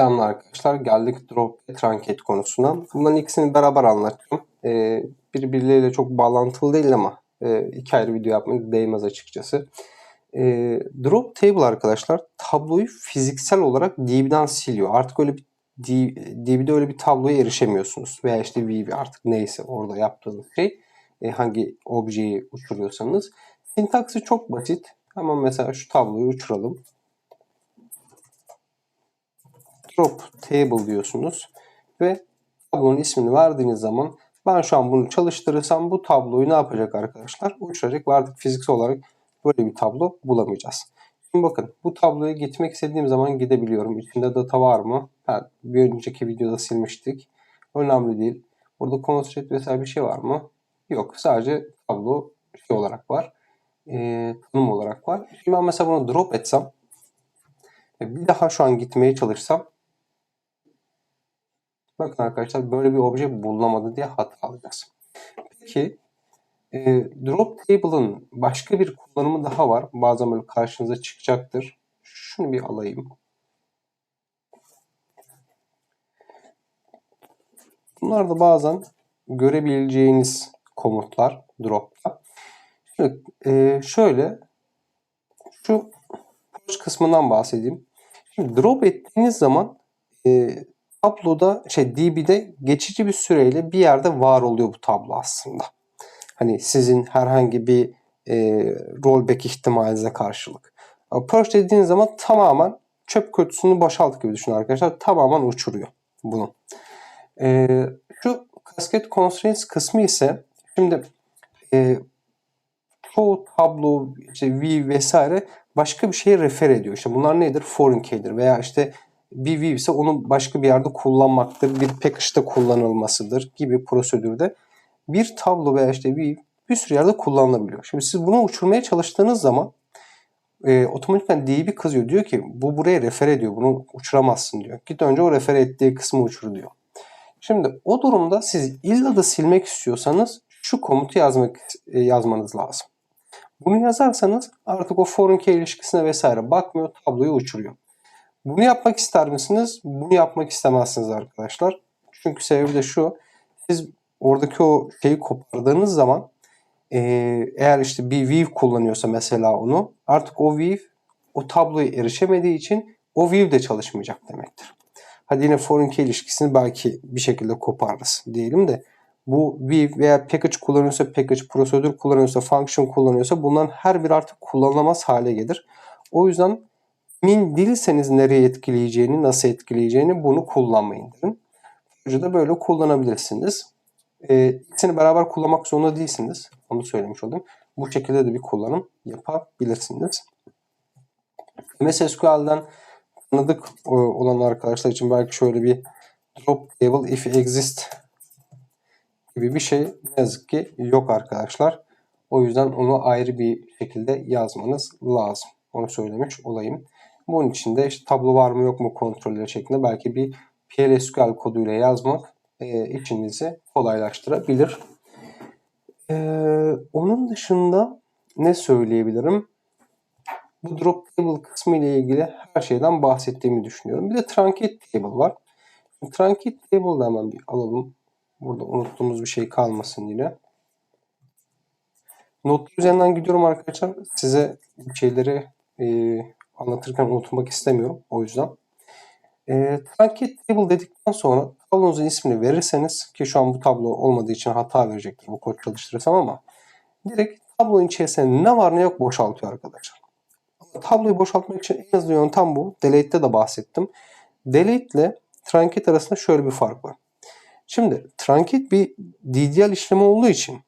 Selamlar arkadaşlar. Geldik drop ve truncate konusuna. Bunların ikisini beraber anlatacağım. Ee, birbirleriyle çok bağlantılı değil ama e, iki ayrı video yapmaya değmez açıkçası. Ee, drop table arkadaşlar tabloyu fiziksel olarak DB'den siliyor. Artık öyle bir DB'de öyle bir tabloya erişemiyorsunuz. Veya işte VB artık neyse orada yaptığınız şey. e, hangi objeyi uçuruyorsanız. Sintaksi çok basit. Hemen mesela şu tabloyu uçuralım. Drop table diyorsunuz ve tablonun ismini verdiğiniz zaman ben şu an bunu çalıştırırsam bu tabloyu ne yapacak arkadaşlar? Uçuracak ve artık fiziksel olarak böyle bir tablo bulamayacağız. Şimdi bakın bu tabloya gitmek istediğim zaman gidebiliyorum. İçinde data var mı? Ha, bir önceki videoda silmiştik. Önemli değil. Burada constraint vesaire bir şey var mı? Yok. Sadece tablo şey olarak var. Ee, tanım olarak var. Şimdi ben mesela bunu drop etsem ve bir daha şu an gitmeye çalışsam Bakın arkadaşlar böyle bir obje bulunamadı diye hata alacağız. Peki e, drop table'ın başka bir kullanımı daha var. Bazen böyle karşınıza çıkacaktır. Şunu bir alayım. Bunlar da bazen görebileceğiniz komutlar drop'ta. Şimdi e, şöyle şu push kısmından bahsedeyim. Şimdi drop ettiğiniz zaman e, tabloda şey DB'de geçici bir süreyle bir yerde var oluyor bu tablo aslında. Hani sizin herhangi bir e, rollback ihtimalinize karşılık. Ama purge dediğiniz zaman tamamen çöp kutusunu boşalt gibi düşünün arkadaşlar. Tamamen uçuruyor bunu. E, şu kasket constraints kısmı ise şimdi e, çoğu tablo, işte view vesaire başka bir şeye refer ediyor. İşte bunlar nedir? Foreign key'dir veya işte bir view ise onu başka bir yerde kullanmaktır, bir package'da kullanılmasıdır gibi prosedürde bir tablo veya işte view bir sürü yerde kullanılabiliyor. Şimdi siz bunu uçurmaya çalıştığınız zaman e, otomatikman DB kızıyor. Diyor ki bu buraya refer ediyor. Bunu uçuramazsın diyor. Git önce o refer ettiği kısmı uçur diyor. Şimdi o durumda siz illa da silmek istiyorsanız şu komutu yazmak e, yazmanız lazım. Bunu yazarsanız artık o foreign key ilişkisine vesaire bakmıyor, tabloyu uçuruyor. Bunu yapmak ister misiniz? Bunu yapmak istemezsiniz arkadaşlar. Çünkü sebebi de şu. Siz oradaki o şeyi kopardığınız zaman eğer işte bir view kullanıyorsa mesela onu artık o view o tabloya erişemediği için o view de çalışmayacak demektir. Hadi yine foreign key ilişkisini belki bir şekilde koparırız diyelim de bu view veya package kullanıyorsa package, prosedür kullanıyorsa, function kullanıyorsa bunların her biri artık kullanılamaz hale gelir. O yüzden emin değilseniz nereye etkileyeceğini, nasıl etkileyeceğini bunu kullanmayın derim. da böyle kullanabilirsiniz. Ee, ikisini beraber kullanmak zorunda değilsiniz. Onu söylemiş oldum. Bu şekilde de bir kullanım yapabilirsiniz. MS SQL'den tanıdık olan arkadaşlar için belki şöyle bir drop table if exist gibi bir şey ne yazık ki yok arkadaşlar. O yüzden onu ayrı bir şekilde yazmanız lazım. Onu söylemiş olayım. Bunun için de işte tablo var mı yok mu kontrolleri şeklinde belki bir PLSQL koduyla yazmak e, işinizi kolaylaştırabilir. E, onun dışında ne söyleyebilirim? Bu drop table kısmı ile ilgili her şeyden bahsettiğimi düşünüyorum. Bir de truncate table var. Truncate table'da hemen bir alalım. Burada unuttuğumuz bir şey kalmasın yine. Notlar üzerinden gidiyorum arkadaşlar. Size şeyleri e, anlatırken unutmak istemiyorum. O yüzden. E, Truncate Table dedikten sonra tablonuzun ismini verirseniz ki şu an bu tablo olmadığı için hata verecektir bu kod çalıştırırsam ama direkt tablonun içerisinde ne var ne yok boşaltıyor arkadaşlar. Tabloyu boşaltmak için en hızlı yöntem bu. Delete'de de bahsettim. Delete ile truncate arasında şöyle bir fark var. Şimdi truncate bir DDL işlemi olduğu için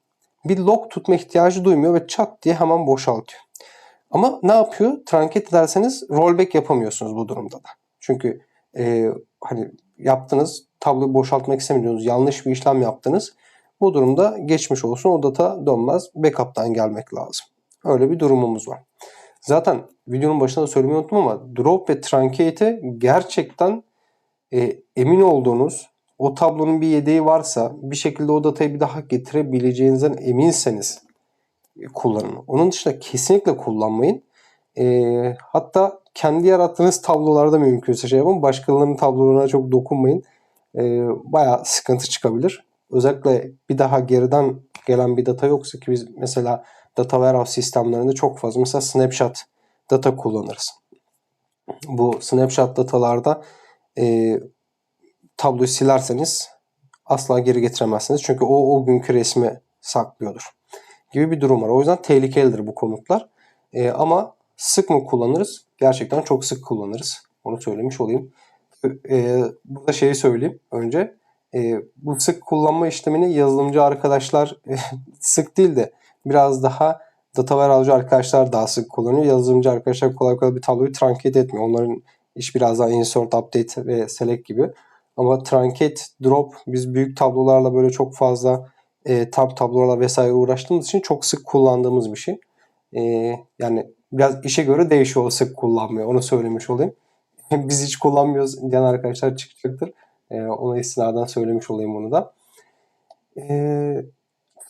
bir log tutma ihtiyacı duymuyor ve çat diye hemen boşaltıyor. Ama ne yapıyor? Truncate ederseniz rollback yapamıyorsunuz bu durumda da. Çünkü e, hani yaptınız, tabloyu boşaltmak istemiyorsunuz, yanlış bir işlem yaptınız. Bu durumda geçmiş olsun o data dönmez. Backup'tan gelmek lazım. Öyle bir durumumuz var. Zaten videonun başında da söylemeyi unuttum ama drop ve truncate'e gerçekten e, emin olduğunuz o tablonun bir yedeği varsa bir şekilde o datayı bir daha getirebileceğinizden eminseniz kullanın. Onun dışında kesinlikle kullanmayın. E, hatta kendi yarattığınız tablolarda mümkünse şey yapın. Başkalarının tablolarına çok dokunmayın. E, bayağı sıkıntı çıkabilir. Özellikle bir daha geriden gelen bir data yoksa ki biz mesela data warehouse sistemlerinde çok fazla mesela snapshot data kullanırız. Bu snapshot datalarda e, tabloyu silerseniz asla geri getiremezsiniz. Çünkü o o günkü resmi saklıyordur. Gibi bir durum var. O yüzden tehlikelidir bu komutlar. E, ama sık mı kullanırız? Gerçekten çok sık kullanırız. Onu söylemiş olayım. E, burada şeyi söyleyeyim önce. E, bu sık kullanma işlemini yazılımcı arkadaşlar sık değil de biraz daha data warehouse arkadaşlar daha sık kullanıyor. Yazılımcı arkadaşlar kolay kolay bir tabloyu truncate etmiyor. Onların iş biraz daha insert, update ve select gibi. Ama truncate, drop biz büyük tablolarla böyle çok fazla e, tab tablolarla vesaire uğraştığımız için çok sık kullandığımız bir şey. E, yani biraz işe göre değişiyor sık kullanmıyor. Onu söylemiş olayım. biz hiç kullanmıyoruz diyen arkadaşlar çıkacaktır. E, ona istinaden söylemiş olayım bunu da. E,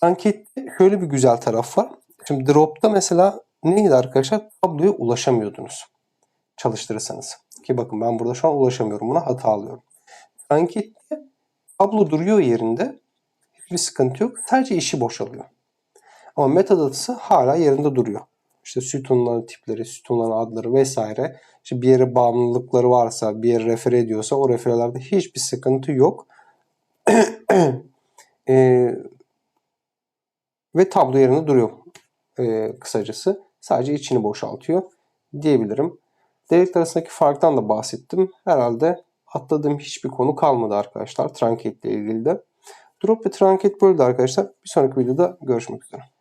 truncate şöyle bir güzel taraf var. Şimdi drop'ta mesela neydi arkadaşlar? Tabloya ulaşamıyordunuz çalıştırırsanız. Ki bakın ben burada şu an ulaşamıyorum buna hata alıyorum. Ankette tablo duruyor yerinde. Hiçbir sıkıntı yok. Sadece işi boşalıyor. Ama metadatası hala yerinde duruyor. İşte sütunların tipleri, sütunların adları vesaire. İşte bir yere bağımlılıkları varsa, bir yere refer ediyorsa o referelerde hiçbir sıkıntı yok. ee, ve tablo yerinde duruyor e, kısacası. Sadece içini boşaltıyor diyebilirim. Devlet arasındaki farktan da bahsettim. Herhalde atladığım hiçbir konu kalmadı arkadaşlar. Truncate ile ilgili de. Drop ve Truncate böyle de arkadaşlar. Bir sonraki videoda görüşmek üzere.